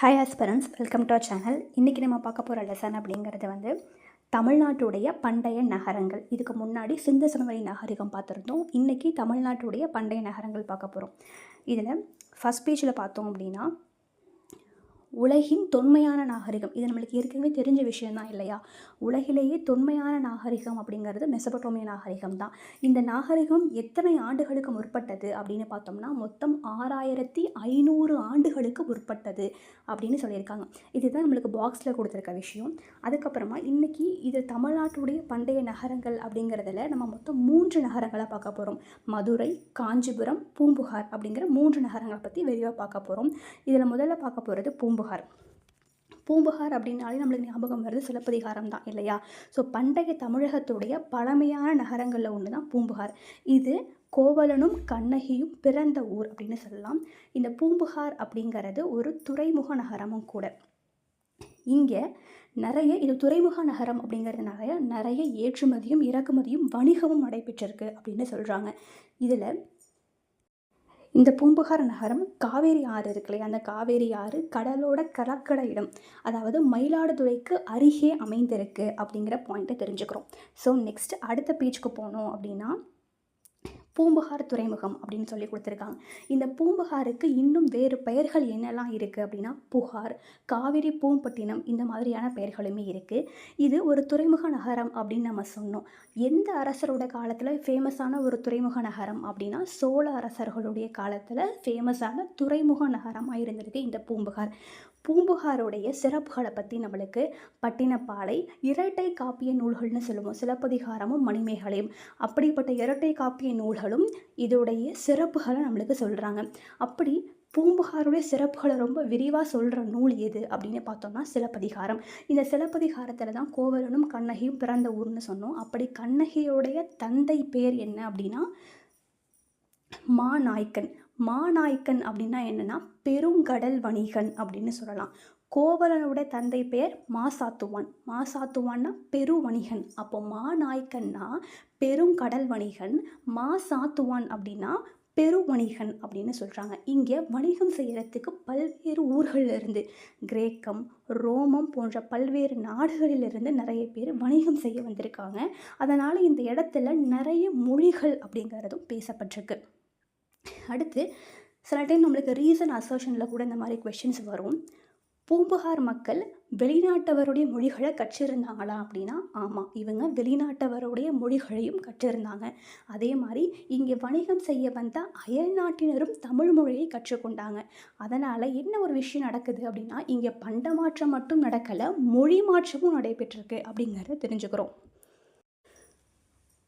Hi aspirants welcome to our channel இன்றைக்கி நம்ம பார்க்க போகிற லெசன் அப்படிங்கிறது வந்து தமிழ்நாட்டுடைய பண்டைய நகரங்கள். இதுக்கு முன்னாடி சிந்து சமவெளி நாகரிகம் பார்த்துருந்தோம். இன்றைக்கி தமிழ்நாட்டுடைய பண்டைய நகரங்கள் பார்க்க போகிறோம் இதில் ஃபஸ்ட் பேஜில் பார்த்தோம் அப்படின்னா உலகின் தொன்மையான நாகரிகம். இது நம்மளுக்கு ஏற்கனவே தெரிஞ்ச விஷயம்தான் இல்லையா? உலகிலேயே தொன்மையான நாகரிகம் அப்படிங்கிறது மெசபட்டோமிய நாகரிகம் தான். இந்த நாகரிகம் எத்தனை ஆண்டுகளுக்கு முற்பட்டது அப்படின்னு பார்த்தோம்னா மொத்தம் ஆறாயிரத்தி ஐநூறு ஆண்டுகளுக்கு முற்பட்டது அப்படின்னு சொல்லியிருக்காங்க. இதுதான் நம்மளுக்கு பாக்ஸில் கொடுத்துருக்க விஷயம். அதுக்கப்புறமா இன்றைக்கி இது தமிழ்நாட்டுடைய பண்டைய நகரங்கள் அப்படிங்கிறதுல நம்ம மொத்தம் மூன்று நகரங்களை பார்க்க போகிறோம் மதுரை காஞ்சிபுரம் பூம்புகார் அப்படிங்கிற மூன்று நகரங்களை பற்றி விரிவாக பார்க்க போகிறோம் இதில் முதல்ல பார்க்க போகிறது பூம்பு பூம்புகார். பூம்புகார் அப்படின்னாலே நம்மளுக்கு ஞாபகம் வருது சிலப்பதிகாரம் தான் இல்லையா? ஸோ பண்டைய தமிழகத்துடைய பழமையான நகரங்களில் ஒன்று தான் பூம்புகார். இது கோவலனும் கண்ணகியும் பிறந்த ஊர் அப்படின்னு சொல்லலாம். இந்த பூம்புகார் அப்படிங்கிறது ஒரு துறைமுக நகரமும் கூட. இங்கே நிறைய இது துறைமுக நகரம் அப்படிங்கிறதுனால நிறைய ஏற்றுமதியும் இறக்குமதியும் வணிகமும் நடைபெற்றிருக்கு அப்படின்னு சொல்கிறாங்க இதில் இந்த பூம்புகார் நகரம் காவேரி ஆறு இருக்கு இல்லையா? அந்த காவேரி ஆறு கடலோட கலக்கட இடம் அதாவது மயிலாடுதுறைக்கு அருகே அமைந்திருக்கு அப்படிங்கிற பாயிண்ட்டை தெரிஞ்சுக்கிறோம். ஸோ நெக்ஸ்ட் அடுத்த பீச்சுக்கு போனோம் அப்படின்னா பூம்புகார் துறைமுகம் அப்படின்னு சொல்லி கொடுத்துருக்காங்க. இந்த பூம்புகாருக்கு இன்னும் வேறு பெயர்கள் என்னெல்லாம் இருக்குது அப்படின்னா புகார் காவிரி பூம்பட்டினம் இந்த மாதிரியான பெயர்களுமே இருக்குது இது ஒரு துறைமுக நகரம் அப்படின்னு நம்ம சொன்னோம். எந்த அரசரோட காலத்தில் ஃபேமஸான ஒரு துறைமுக நகரம் அப்படின்னா சோழ அரசர்களுடைய காலத்தில் ஃபேமஸான துறைமுக நகரமாக இருந்திருக்கு இந்த பூம்புகார். பூம்புகாருடைய சிறப்புகளை பற்றி நம்மளுக்கு பட்டினப்பாலை இரட்டை காப்பிய நூல்கள்னு சொல்லுவோம். சிலப்பதிகாரமும் மணிமேகலையும். அப்படிப்பட்ட இரட்டை காப்பிய நூல்களும் இதோடைய சிறப்புகளை நம்மளுக்கு சொல்கிறாங்க அப்படி பூம்புகாருடைய சிறப்புகளை ரொம்ப விரிவாக சொல்கிற நூல் எது அப்படின்னு பார்த்தோம்னா சிலப்பதிகாரம். இந்த சிலப்பதிகாரத்தில் தான் கோவலனும் கண்ணகியும் பிறந்த ஊர்னு சொன்னோம். அப்படி கண்ணகியோடைய தந்தை பேர் என்ன அப்படின்னா மாநாய்க்கன். மாநாய்க்கன் அப்படின்னா என்னென்னா பெருங்கடல் வணிகன் அப்படின்னு சொல்லலாம். கோவலனோட தந்தை பெயர் மாசாத்துவான். மாசாத்துவான்னா பெரு வணிகன். அப்போ மாநாய்க்கன்னா பெருங்கடல் வணிகன் மாசாத்துவான் அப்படின்னா பெரு வணிகன் அப்படின்னு சொல்கிறாங்க இங்கே வணிகம் செய்கிறதுக்கு பல்வேறு ஊர்களில் இருந்து கிரேக்கம் ரோமம் போன்ற பல்வேறு நாடுகளிலிருந்து நிறைய பேர் வணிகம் செய்ய வந்திருக்காங்க. அதனால் இந்த இடத்துல நிறைய மொழிகள் அப்படிங்கிறதும் பேசப்பட்டிருக்கு. அடுத்து சில டைம் நம்மளுக்கு ரீசன் அசர்ஷனில் கூட இந்த மாதிரி கொஷின்ஸ் வரும். பூம்புகார் மக்கள் வெளிநாட்டவருடைய மொழிகளை கற்றிருந்தாங்களா அப்படின்னா ஆமாம் இவங்க வெளிநாட்டவருடைய மொழிகளையும் கற்றிருந்தாங்க. அதே மாதிரி இங்கே வணிகம் செய்ய வந்த அயல் நாட்டினரும் தமிழ் மொழியை கற்றுக்கொண்டாங்க. அதனால் என்ன ஒரு விஷயம் நடக்குது அப்படின்னா இங்கே பண்ட மாற்றம் மட்டும் நடக்கலை மொழி மாற்றமும் நடைபெற்றிருக்கு அப்படிங்கிறத தெரிஞ்சுக்கிறோம்.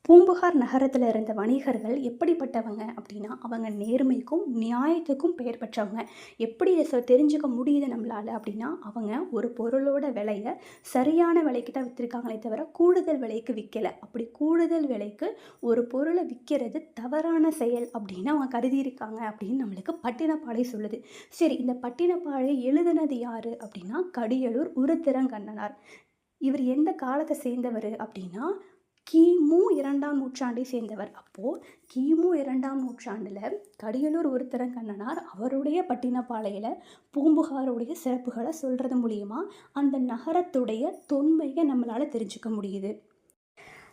பூம்புகார் நகரத்தில் இருந்த வணிகர்கள் எப்படிப்பட்டவங்க அப்படின்னா அவங்க நேர்மைக்கும் நியாயத்துக்கும் பெயர் பெற்றவங்க. எப்படி இதை தெரிஞ்சுக்க முடியுது நம்மளால் அப்படின்னா அவங்க ஒரு பொருளோட விலையை சரியான விலைக்கு தான் விற்றுருக்காங்களே தவிர கூடுதல் விலைக்கு விற்கலை அப்படி கூடுதல் விலைக்கு ஒரு பொருளை விற்கிறது தவறான செயல் அப்படின்னு அவங்க கருதியிருக்காங்க அப்படின்னு நம்மளுக்கு பட்டினப்பாடை சொல்லுது. சரி இந்த பட்டினப்பாடை எழுதுனது யார் அப்படின்னா கடியலூர் உருத்திரங்கண்ணனார். இவர் எந்த காலத்தை சேர்ந்தவர் அப்படின்னா கிமு இரண்டாம் நூற்றாண்டை சேர்ந்தவர். அப்போது கிமு இரண்டாம் நூற்றாண்டில் கடியலூர் ஒருத்தரங்கண்ணனார் அவருடைய பட்டினப்பாளையில் பூம்புகாருடைய சிறப்புகளை சொல்கிறது மூலியமாக அந்த நகரத்துடைய தொன்மையை நம்மளால் தெரிஞ்சுக்க முடியுது.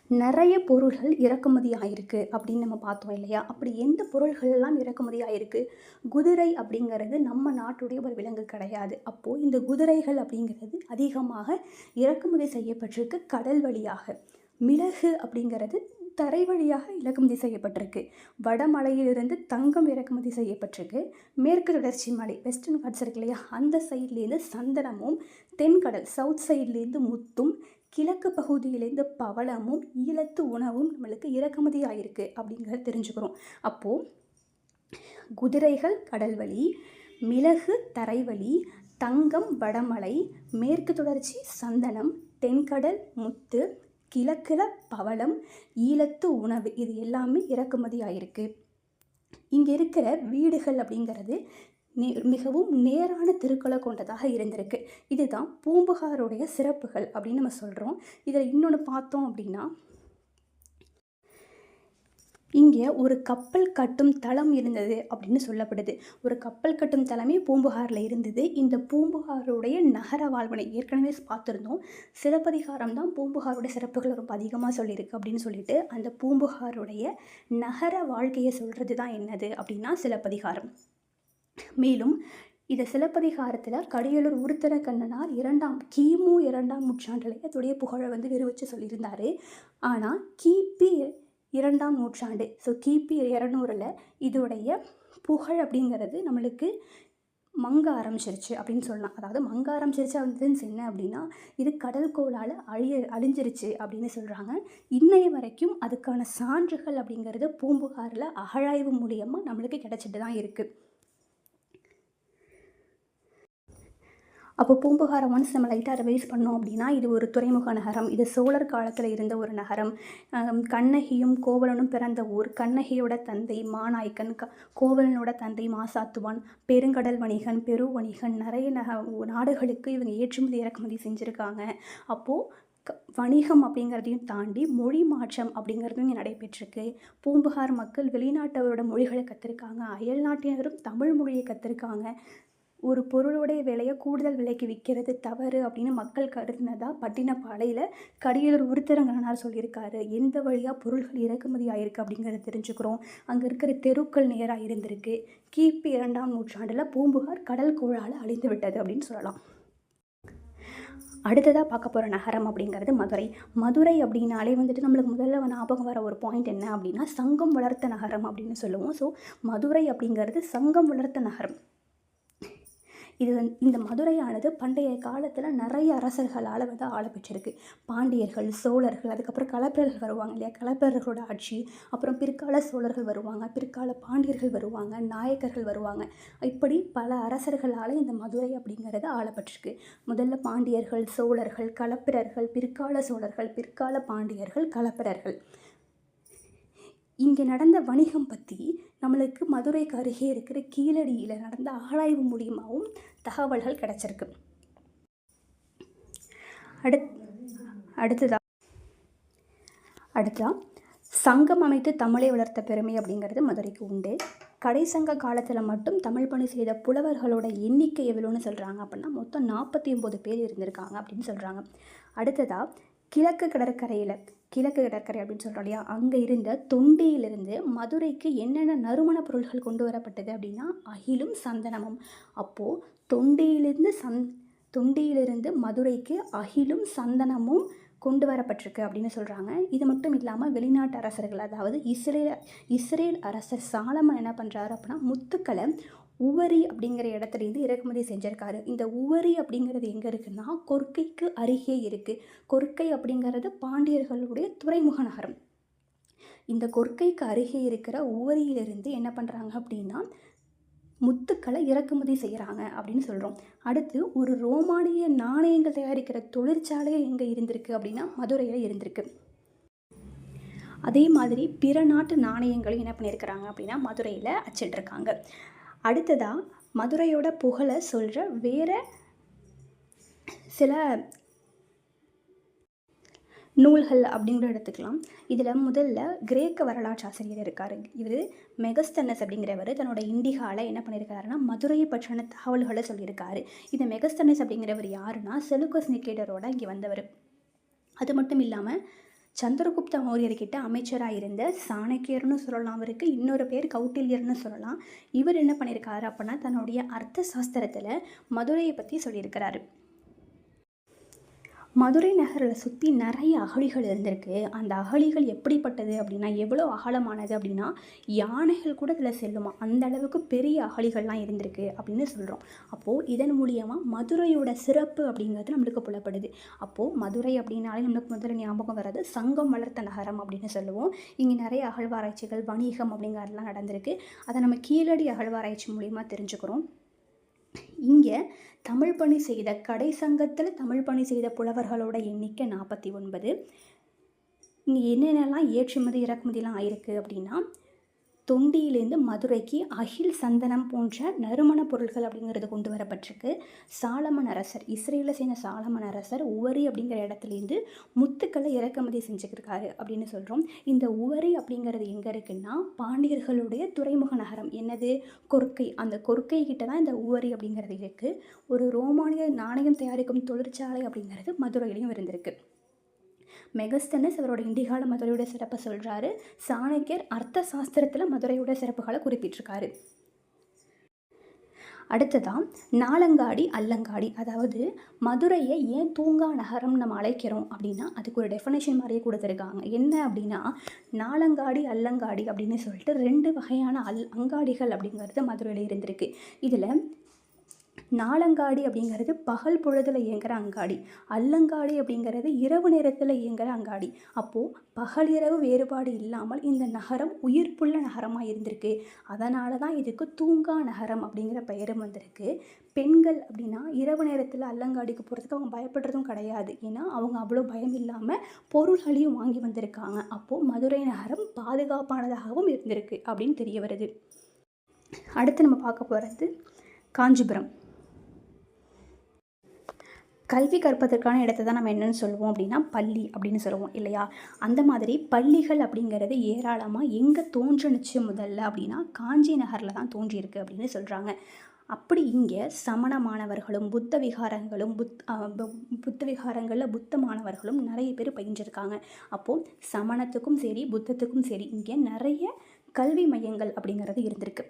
நிறைய பொருள்கள் இறக்குமதி ஆயிருக்கு அப்படின்னு நம்ம பார்த்தோம் இல்லையா? அப்படி எந்த பொருள்கள்லாம் இறக்குமதி ஆயிருக்கு? குதிரை அப்படிங்கிறது நம்ம நாட்டுடைய ஒரு விலங்கு கிடையாது. அப்போது இந்த குதிரைகள் அப்படிங்கிறது அதிகமாக இறக்குமதி செய்யப்பட்டிருக்கு கடல் வழியாக. மிளகு அப்படிங்கிறது தரை வழியாக இறக்குமதி செய்யப்பட்டிருக்கு. வடமலையிலிருந்து தங்கம் இறக்குமதி செய்யப்பட்டிருக்கு. மேற்கு தொடர்ச்சி மலை வெஸ்டர்ன் காட்ஸ் இருக்கு இல்லையா? அந்த சைட்லேருந்து சந்தனமும் தென்கடல் சவுத் சைட்லேருந்து முத்தும் கிழக்கு பகுதியிலேருந்து பவளமும் ஈழத்து உணவும் நம்மளுக்கு இறக்குமதி ஆகிருக்கு அப்படிங்கிறத தெரிஞ்சுக்கிறோம். அப்போது குதிரைகள் கடல்வழி மிளகு தரைவழி தங்கம் வடமலை மேற்கு தொடர்ச்சி சந்தனம் தென்கடல் முத்து கிழக்கில் பவளம் ஈழத்து உணவு இது எல்லாமே இறக்குமதி ஆகிருக்கு இங்கே இருக்கிற வீடுகள் அப்படிங்கிறது நே மிகவும் நேரான திருக்களை கொண்டதாக இருந்திருக்கு. இதுதான் பூம்புகாருடைய சிறப்புகள் அப்படின்னு நம்ம சொல்கிறோம் இதில் இன்னொன்று பார்த்தோம் அப்படின்னா இங்கே ஒரு கப்பல் கட்டும் தளம் இருந்தது அப்படின்னு சொல்லப்படுது. ஒரு கப்பல் கட்டும் தளமே பூம்புகாரில் இருந்தது. இந்த பூம்புகாருடைய நகர வாழ்வனை ஏற்கனவே பார்த்துருந்தோம். சிறப்பதிகாரம் தான் பூம்புகாருடைய சிறப்புகள் ரொம்ப அதிகமாக சொல்லியிருக்கு அப்படின்னு சொல்லிட்டு அந்த பூம்புகாருடைய நகர வாழ்க்கையை சொல்கிறது தான் என்னது அப்படின்னா சிலப்பதிகாரம். மேலும் இதை சிலப்பதிகாரத்தில் கடியலூர் உருத்தரக்கண்ணனார் இரண்டாம் கிமு இரண்டாம் நூற்றாண்டில் அதோடைய புகழை வந்து விரிவிச்சு சொல்லியிருந்தார். ஆனால் கிபி இரண்டாம் நூற்றாண்டு. ஸோ கிபி இரநூறில் இதோடைய புகழ் அப்படிங்கிறது நம்மளுக்கு மங்க ஆரம்பிச்சிருச்சு அப்படின்னு சொல்லலாம். அதாவது மங்க ஆரம்பிச்சிருச்சு அப்படின்னு என்ன அப்படின்னா இது கடல் கோளால் அழிய அழிஞ்சிருச்சு அப்படின்னு சொல்கிறாங்க இன்னைய வரைக்கும் அதுக்கான சான்றுகள் அப்படிங்கிறது பூம்புகாரில் அகழாய்வு மூலியமாக நம்மளுக்கு கிடச்சிட்டு தான் இருக்குது அப்போ பூம்புகாரை ஒன்ஸ் நம்ம லைட்டாக ரிவைஸ் பண்ணோம் அப்படின்னா இது ஒரு துறைமுக நகரம். இது சோழர் காலத்தில் இருந்த ஒரு நகரம். கண்ணகியும் கோவலனும் பிறந்த ஊர். கண்ணகியோட தந்தை மாநாய்க்கன் க கோவலனோட தந்தை மாசாத்துவான் பெருங்கடல் வணிகன் பெரு வணிகன் நிறைய நக நாடுகளுக்கு இவங்க ஏற்றுமதி இறக்குமதி செஞ்சுருக்காங்க. அப்போது க வணிகம் அப்படிங்கிறதையும் தாண்டி மொழி மாற்றம் அப்படிங்கிறதும் இங்கே நடைபெற்றிருக்கு. பூம்புகார் மக்கள் வெளிநாட்டவரோட மொழிகளை கற்றுருக்காங்க அயல் நாட்டினரும் தமிழ் மொழியை கற்றுருக்காங்க ஒரு பொருளுடைய விலையை கூடுதல் விலைக்கு விற்கிறது தவறு அப்படின்னு மக்கள் கருதினதா பட்டினப்பாளையில் கடியலூர் உருத்தரங்கனார் சொல்லியிருக்காரு. எந்த வழியாக பொருள்கள் இறக்குமதி ஆயிருக்கு அப்படிங்கிறத தெரிஞ்சுக்கிறோம். அங்கே இருக்கிற தெருக்கள் நேராக இருந்திருக்கு. கிபி இரண்டாம் நூற்றாண்டில் பூம்புகார் கடல் கோளால் அழிந்து விட்டது அப்படின்னு சொல்லலாம். அடுத்ததாக பார்க்க போகிற நகரம் அப்படிங்கிறது மதுரை. மதுரை அப்படின்னாலே வந்துட்டு நம்மளுக்கு முதல்ல ஞாபகம் வர ஒரு பாயிண்ட் என்ன அப்படின்னா சங்கம் வளர்த்த நகரம் அப்படின்னு சொல்லுவோம். ஸோ மதுரை அப்படிங்கிறது சங்கம் வளர்த்த நகரம். இது இந்த மதுரையானது பண்டைய காலத்தில் நிறைய அரசர்களால் வந்து ஆளப்பெற்றிருக்கு பாண்டியர்கள் சோழர்கள் அதுக்கப்புறம் கலப்பிரர்கள் வருவாங்க இல்லையா? கலப்பிரர்களோட ஆட்சி அப்புறம் பிற்கால சோழர்கள் வருவாங்க பிற்கால பாண்டியர்கள் வருவாங்க நாயக்கர்கள் வருவாங்க. இப்படி பல அரசர்களால் இந்த மதுரை அப்படிங்கிறது ஆளப்பட்டிருக்கு முதல்ல பாண்டியர்கள் சோழர்கள் கலப்பிரர்கள் பிற்கால சோழர்கள் பிற்கால பாண்டியர்கள் கலப்பிரர்கள். இங்கே நடந்த வணிகம் பற்றி நம்மளுக்கு மதுரைக்கு அருகே இருக்கிற கீழடியில் நடந்த ஆராய்வு மூலியமாகவும் தகவல்கள் கிடச்சிருக்கு. அடுத் அடுத்ததா? அடுத்ததா? சங்கம் அமைத்து தமிழை வளர்த்த பெருமை அப்படிங்கிறது மதுரைக்கு உண்டு. கடை சங்க காலத்தில் மட்டும் தமிழ் பணி செய்த புலவர்களோட எண்ணிக்கை எவ்வளோன்னு சொல்கிறாங்க அப்படின்னா மொத்தம் நாற்பத்தி ஒம்பது பேர் இருந்திருக்காங்க அப்படின்னு சொல்கிறாங்க அடுத்ததாக கிழக்கு கடற்கரையில் கிழக்கு கடற்கரை அப்படின்னு சொல்கிறோம் இல்லையா? அங்கே இருந்த தொண்டியிலிருந்து மதுரைக்கு என்னென்ன நறுமணப் பொருள்கள் கொண்டு வரப்பட்டது அப்படின்னா அகிலும் சந்தனமும். அப்போது தொண்டியிலிருந்து சந் தொண்டியிலிருந்து மதுரைக்கு அகிலும் சந்தனமும் கொண்டு வரப்பட்டிருக்கு அப்படின்னு சொல்கிறாங்க இது மட்டும் இல்லாமல் வெளிநாட்டு அரசர்கள் அதாவது இஸ்ரேல் இஸ்ரேல் அரசர் சாலமன் என்ன பண்ணுறாரு அப்படின்னா முத்துக்களை உவரி அப்படிங்கிற இடத்துலேருந்து இறக்குமதி செஞ்சுருக்காரு. இந்த உவரி அப்படிங்கிறது எங்கே இருக்குன்னா கொர்க்கைக்கு அருகே இருக்குது கொர்க்கை அப்படிங்கிறது பாண்டியர்களுடைய துறைமுக நகரம். இந்த கொர்க்கைக்கு அருகே இருக்கிற உவரியிலிருந்து என்ன பண்ணுறாங்க அப்படின்னா முத்துக்களை இறக்குமதி செய்கிறாங்க அப்படின்னு சொல்கிறோம் அடுத்து ஒரு ரோமானிய நாணயங்கள் தயாரிக்கிற தொழிற்சாலையே எங்கே இருந்திருக்கு அப்படின்னா மதுரையில் இருந்திருக்கு. அதே மாதிரி பிற நாட்டு நாணயங்களும் என்ன பண்ணியிருக்கிறாங்க அப்படின்னா மதுரையில் அச்சிட்ருக்காங்க அடுத்ததாக மதுரையோட புகழை சொல்கிற வேறு சில நூல்கள் அப்படிங்கிற எடுத்துக்கலாம். இதில் முதல்ல கிரேக்க வரலாற்று ஆசிரியர் இருக்கார். இவர் மெகஸ்தன்னஸ் அப்படிங்கிறவர். தன்னோட இண்டிகால என்ன பண்ணியிருக்காருன்னா மதுரையை பற்றின தகவல்களை சொல்லியிருக்காரு. இந்த மெகஸ்தன்னஸ் அப்படிங்கிறவர் யாருன்னா செலுக்கஸ் நிக்கேடரோட இங்கே வந்தவர். அது மட்டும் இல்லாமல் சந்திரகுப்த மௌரியர்கிட்ட அமைச்சராக இருந்த சாணக்கியர்னு சொல்லலாம் அவருக்கு இன்னொரு பேர் கௌட்டில்யர்னு சொல்லலாம். இவர் என்ன பண்ணியிருக்காரு அப்படின்னா தன்னுடைய அர்த்த சாஸ்திரத்தில் மதுரையை பற்றி சொல்லியிருக்கிறாரு. மதுரை நகரில் சுற்றி நிறைய அகழிகள் இருந்திருக்கு. அந்த அகழிகள் எப்படிப்பட்டது அப்படின்னா எவ்வளோ அகலமானது அப்படின்னா யானைகள் கூட இதில் செல்லுமா அந்த அளவுக்கு பெரிய அகழிகள்லாம் இருந்திருக்கு அப்படின்னு சொல்கிறோம் அப்போது இதன் மூலியமாக மதுரையோட சிறப்பு அப்படிங்கிறது நம்மளுக்கு புலப்படுது. அப்போது மதுரை அப்படின்னாலே நம்மளுக்கு முதல்ல ஞாபகம் வர்றது சங்கம் வளர்த்த நகரம் அப்படின்னு சொல்லுவோம். இங்கே நிறைய அகழ்வாராய்ச்சிகள் வணிகம் அப்படிங்கிறதுலாம் நடந்திருக்கு. அதை நம்ம கீழடி அகழ்வாராய்ச்சி மூலியமாக தெரிஞ்சுக்கிறோம். இங்கே தமிழ் பணி செய்த கடை சங்கத்தில் தமிழ் பணி செய்த புலவர்களோட எண்ணிக்கை நாற்பத்தி ஒன்பது. இங்கே என்னென்னலாம் ஏற்றுமதி இறக்குமதிலாம் ஆயிருக்கு அப்படின்னா தொண்டியிலேருந்து மதுரைக்கு அகில் சந்தனம் போன்ற நறுமணப் பொருட்கள் அப்படிங்கிறது கொண்டு வரப்பட்டிருக்கு. சாலமன் அரசர் இஸ்ரேலில் சேர்ந்த சாலமன் அரசர் உவரி அப்படிங்கிற இடத்துலேருந்து முத்துக்களை இறக்குமதி செஞ்சுக்கிருக்காரு அப்படின்னு சொல்கிறோம் இந்த உவரி அப்படிங்கிறது எங்கே இருக்குன்னா பாண்டியர்களுடைய துறைமுக நகரம். என்னது? கொர்க்கை. அந்த கொர்க்கை கிட்ட தான் இந்த உவரி அப்படிங்கிறது இருக்குது ஒரு ரோமானிய நாணயம் தயாரிக்கும் தொழிற்சாலை அப்படிங்கிறது மதுரையிலையும் இருந்திருக்கு. மெகஸ்தனஸ் அவரோட இண்டிகால மதுரையோட சிறப்பை சொல்கிறாரு சாணக்கியர் அர்த்த சாஸ்திரத்தில் மதுரையோட சிறப்புகளை குறிப்பிட்டிருக்காரு. அடுத்ததாக நாலங்காடி அல்லங்காடி. அதாவது மதுரையை ஏன் தூங்கா நகரம் நம்ம அழைக்கிறோம் அப்படின்னா அதுக்கு ஒரு டெஃபனேஷன் மாதிரியே கொடுத்துருக்காங்க. என்ன அப்படின்னா நாலங்காடி அல்லங்காடி அப்படின்னு சொல்லிட்டு ரெண்டு வகையான அல் அங்காடிகள் அப்படிங்கிறது மதுரையில் இருந்திருக்கு. இதில் நாலங்காடி அப்படிங்கிறது பகல் பொழுதில் இயங்குகிற அங்காடி. அல்லங்காடி அப்படிங்கிறது இரவு நேரத்தில் இயங்குகிற அங்காடி. அப்போது பகல் இரவு வேறுபாடு இல்லாமல் இந்த நகரம் உயிர்ப்புள்ள நகரமாக இருந்திருக்கு. அதனால தான் இதுக்கு தூங்கா நகரம் அப்படிங்கிற பெயரும் வந்திருக்கு. பெண்கள் அப்படின்னா இரவு நேரத்தில் அல்லங்காடிக்கு போகிறதுக்கு அவங்க பயப்படுறதும் கிடையாது. ஏன்னா அவங்க அவ்வளோ பயம் இல்லாமல் பொருள்களையும் வாங்கி வந்திருக்காங்க. அப்போது மதுரை நகரம் பாதுகாப்பானதாகவும் இருந்திருக்கு அப்படின்னு தெரிய வருது. அடுத்து நம்ம பார்க்க போகிறது காஞ்சிபுரம். கல்வி கற்பதற்கான இடத்த தான் நம்ம என்னென்னு சொல்லுவோம் அப்படின்னா பள்ளி அப்படின்னு சொல்லுவோம் இல்லையா? அந்த மாதிரி பள்ளிகள் அப்படிங்கிறது ஏராளமாக எங்கே தோன்றுனுச்சு முதல்ல அப்படின்னா காஞ்சி நகரில் தான் தோன்றியிருக்கு அப்படின்னு சொல்கிறாங்க அப்படி இங்கே சமண மாணவர்களும் புத்த விகாரங்களும் புத் புத்த விகாரங்களில் புத்த மாணவர்களும் நிறைய பேர் பயின்றிருக்காங்க. அப்போது சமணத்துக்கும் சரி புத்தத்துக்கும் சரி இங்கே நிறைய கல்வி மையங்கள் அப்படிங்கிறது இருந்திருக்கு.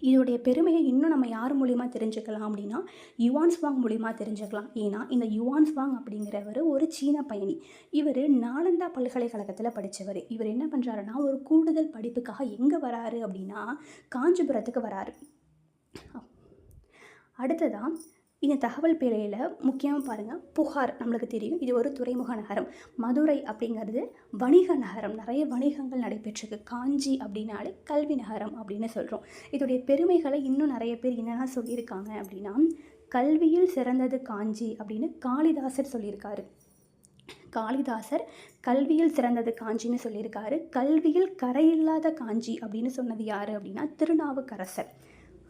இதோடைய பெருமையை இன்னும் நம்ம யார் மூலிமா தெரிஞ்சுக்கலாம் அப்படின்னா யுவான்ஸ்வாங் மூலிமா தெரிஞ்சுக்கலாம். ஏன்னா இந்த யுவான்ஸ்வாங் அப்படிங்கிறவர் ஒரு சீன பயணி. இவர் நாலந்தா பல்கலைக்கழகத்தில் படித்தவர் இவர் என்ன பண்ணுறாருன்னா ஒரு கூடுதல் படிப்புக்காக எங்கே வராரு அப்படின்னா காஞ்சிபுரத்துக்கு வராரு. அடுத்ததான் இந்த தகவல் பிழையில் முக்கியமாக பாருங்கள் புகார் நம்மளுக்கு தெரியும். இது ஒரு துறைமுக நகரம். மதுரை அப்படிங்கிறது வணிக நகரம். நிறைய வணிகங்கள் நடைபெற்றிருக்கு. காஞ்சி அப்படின்னாலே கல்வி நகரம் அப்படின்னு சொல்கிறோம் இதோடைய பெருமைகளை இன்னும் நிறைய பேர் என்னென்ன சொல்லியிருக்காங்க அப்படின்னா கல்வியில் சிறந்தது காஞ்சி அப்படின்னு காளிதாசர் சொல்லியிருக்காரு. காளிதாசர் கல்வியில் சிறந்தது காஞ்சின்னு சொல்லியிருக்காரு. கல்வியில் கரையில்லாத காஞ்சி அப்படின்னு சொன்னது யார் அப்படின்னா திருநாவுக்கரசர்.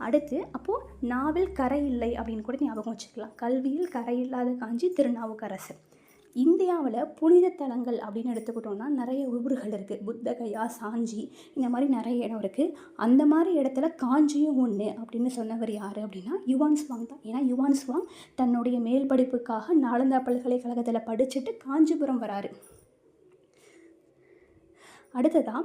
அடுத்து அப்போது நாவில் கரை இல்லை அப்படின்னு கூட ஞாபகம் வச்சுக்கலாம். கல்வியில் கரை இல்லாத காஞ்சி திருநாவுக்கரசு. இந்தியாவில் புனித தலங்கள் அப்படின்னு எடுத்துக்கிட்டோம்னா நிறைய ஊர்கள் இருக்குது புத்தகையா சாஞ்சி இந்த மாதிரி நிறைய இடம் இருக்குது அந்த மாதிரி இடத்துல காஞ்சியும் ஒன்று அப்படின்னு சொன்னவர் யார் அப்படின்னா யுவான் ஸ்வாங் தான். ஏன்னா யுவான் ஸ்வாங் தன்னுடைய மேல் படிப்புக்காக நாலந்தா பல்கலைக்கழகத்தில் படிச்சுட்டு காஞ்சிபுரம் வராரு. அடுத்ததாக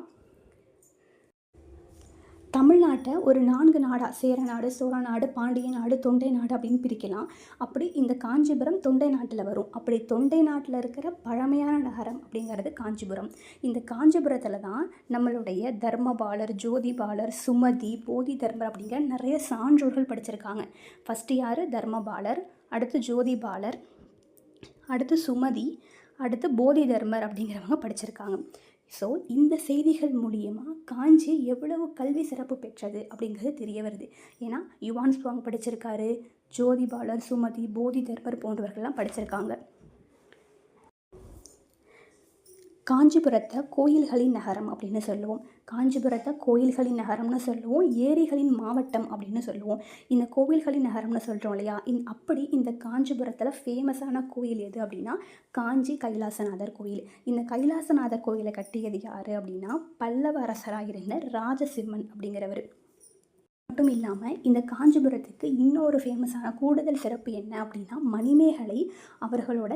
தமிழ்நாட்டை ஒரு நான்கு நாடாக சேர நாடு சோழ நாடு பாண்டிய நாடு தொண்டை நாடு அப்படின்னு பிரிக்கலாம். அப்படி இந்த காஞ்சிபுரம் தொண்டை நாட்டில் வரும். அப்படி தொண்டை நாட்டில் இருக்கிற பழமையான நகரம் அப்படிங்கிறது காஞ்சிபுரம். இந்த காஞ்சிபுரத்தில் தான் நம்மளுடைய தர்மபாலர் ஜோதிபாலர் சுமதி போதி தர்மர் அப்படிங்கிற நிறைய சான்றோர்கள் படிச்சிருக்காங்க. ஃபஸ்ட்டு யார்? தர்மபாலர் அடுத்து ஜோதிபாலர் அடுத்து சுமதி அடுத்து போதி தர்மர் அப்படிங்கிறவங்க படிச்சிருக்காங்க. ஸோ இந்த செய்திகள் மூலியமாக காஞ்சி எவ்வளவு கல்வி சிறப்பு பெற்றது அப்படிங்கிறது தெரிய வருது. ஏன்னா யுவான் ஸ்வாங் படிச்சிருக்காரு ஜோதிபாலர் சுமதி போதி தர்பர் போன்றவர்கள்லாம் படிச்சிருக்காங்க. காஞ்சிபுரத்தை கோயில்களின் நகரம் அப்படின்னு சொல்லுவோம். காஞ்சிபுரத்தை கோயில்களின் நகரம்னு சொல்லுவோம். ஏரிகளின் மாவட்டம் அப்படின்னு சொல்லுவோம். இந்த கோவில்களின் நகரம்னு சொல்கிறோம் இல்லையா? இந் அப்படி இந்த காஞ்சிபுரத்தில் ஃபேமஸான கோயில் எது அப்படின்னா காஞ்சி கைலாசநாதர் கோயில். இந்த கைலாசநாதர் கோயிலை கட்டியது யார் அப்படின்னா பல்லவ அரசராக இருந்த ராஜசிம்மன் அப்படிங்கிறவர். மட்டும் இல்லாமல் இந்த காஞ்சிபுரத்துக்கு இன்னொரு ஃபேமஸான கூடுதல் சிறப்பு என்ன அப்படின்னா மணிமேகலை அவர்களோட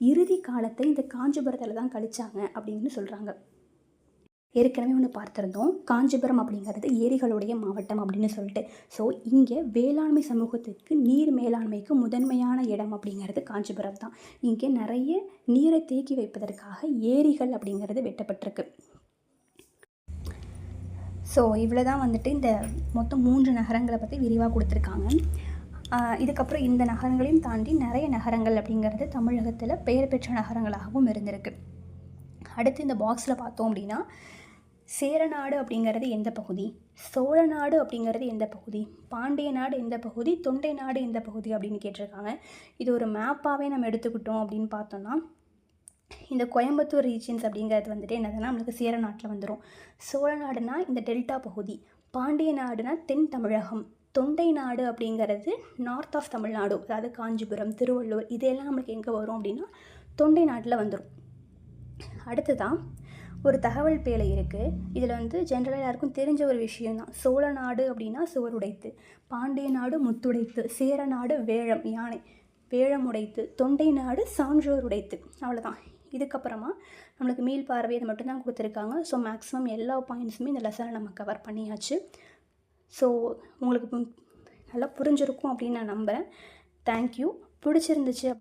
இறுதி காலத்தை இந்த காஞ்சிபுரத்தில் தான் கழிச்சாங்க அப்படின்னு சொல்கிறாங்க ஏற்கனவே ஒன்று பார்த்துருந்தோம். காஞ்சிபுரம் அப்படிங்கிறது ஏரிகளுடைய மாவட்டம் அப்படின்னு சொல்லிட்டு. ஸோ இங்கே வேளாண்மை சமூகத்திற்கு நீர் மேலாண்மைக்கு முதன்மையான இடம் அப்படிங்கிறது காஞ்சிபுரம் தான். இங்கே நிறைய நீரை தேக்கி வைப்பதற்காக ஏரிகள் அப்படிங்கிறது வெட்டப்பட்டிருக்கு. ஸோ இவ்வளோ தான் வந்துட்டு இந்த மொத்தம் மூன்று நகரங்களை பற்றி விரிவாக கொடுத்துருக்காங்க. இதுக்கப்புறம் இந்த நகரங்களையும் தாண்டி நிறைய நகரங்கள் அப்படிங்கிறது தமிழகத்தில் பெயர் பெற்ற நகரங்களாகவும் இருந்திருக்கு. அடுத்து இந்த பாக்ஸில் பார்த்தோம் அப்படின்னா சேரநாடு அப்படிங்கிறது எந்த பகுதி? சோழ நாடு அப்படிங்கிறது எந்த பகுதி? பாண்டிய நாடு எந்த பகுதி? தொண்டை நாடு எந்த பகுதி அப்படின்னு கேட்டிருக்காங்க. இது ஒரு மேப்பாகவே நம்ம எடுத்துக்கிட்டோம் அப்படின்னு பார்த்தோம்னா இந்த கோயம்புத்தூர் ரீஜன்ஸ் அப்படிங்கிறது வந்துட்டு என்னதுன்னா நம்மளுக்கு சேர நாட்டில் வந்துடும் சோழ நாடுனா இந்த டெல்டா பகுதி பாண்டிய நாடுனா தென் தமிழகம். தொண்டை நாடு அப்படிங்கிறது நார்த் ஆஃப் தமிழ்நாடு அதாவது காஞ்சிபுரம் திருவள்ளூர் இதெல்லாம் நம்மளுக்கு எங்கே வரும் அப்படின்னா தொண்டை நாட்டில் வந்துடும் அடுத்ததான் ஒரு தகவல் பேழை இருக்குது இதில் வந்து ஜென்ரலாக எல்லாருக்கும் தெரிஞ்ச ஒரு விஷயந்தான் சோழ நாடு அப்படின்னா சுவருடைத்து பாண்டிய நாடு முத்துடைத்து சேர நாடு வேழம் யானை வேழம் உடைத்து தொண்டை நாடு சான்றோர் உடைத்து அவ்வளோதான் இதுக்கப்புறமா நம்மளுக்கு மீள் பார்வை இது மட்டும்தான் கொடுத்துருக்காங்க. ஸோ மேக்ஸிமம் எல்லா பாயிண்ட்ஸுமே இந்த லெசனை நம்ம கவர் பண்ணியாச்சு. ஸோ உங்களுக்கு நல்லா புரிஞ்சிருக்கும் அப்படின்னு நான் நம்புகிறேன் தேங்க்யூ பிடிச்சிருந்துச்சு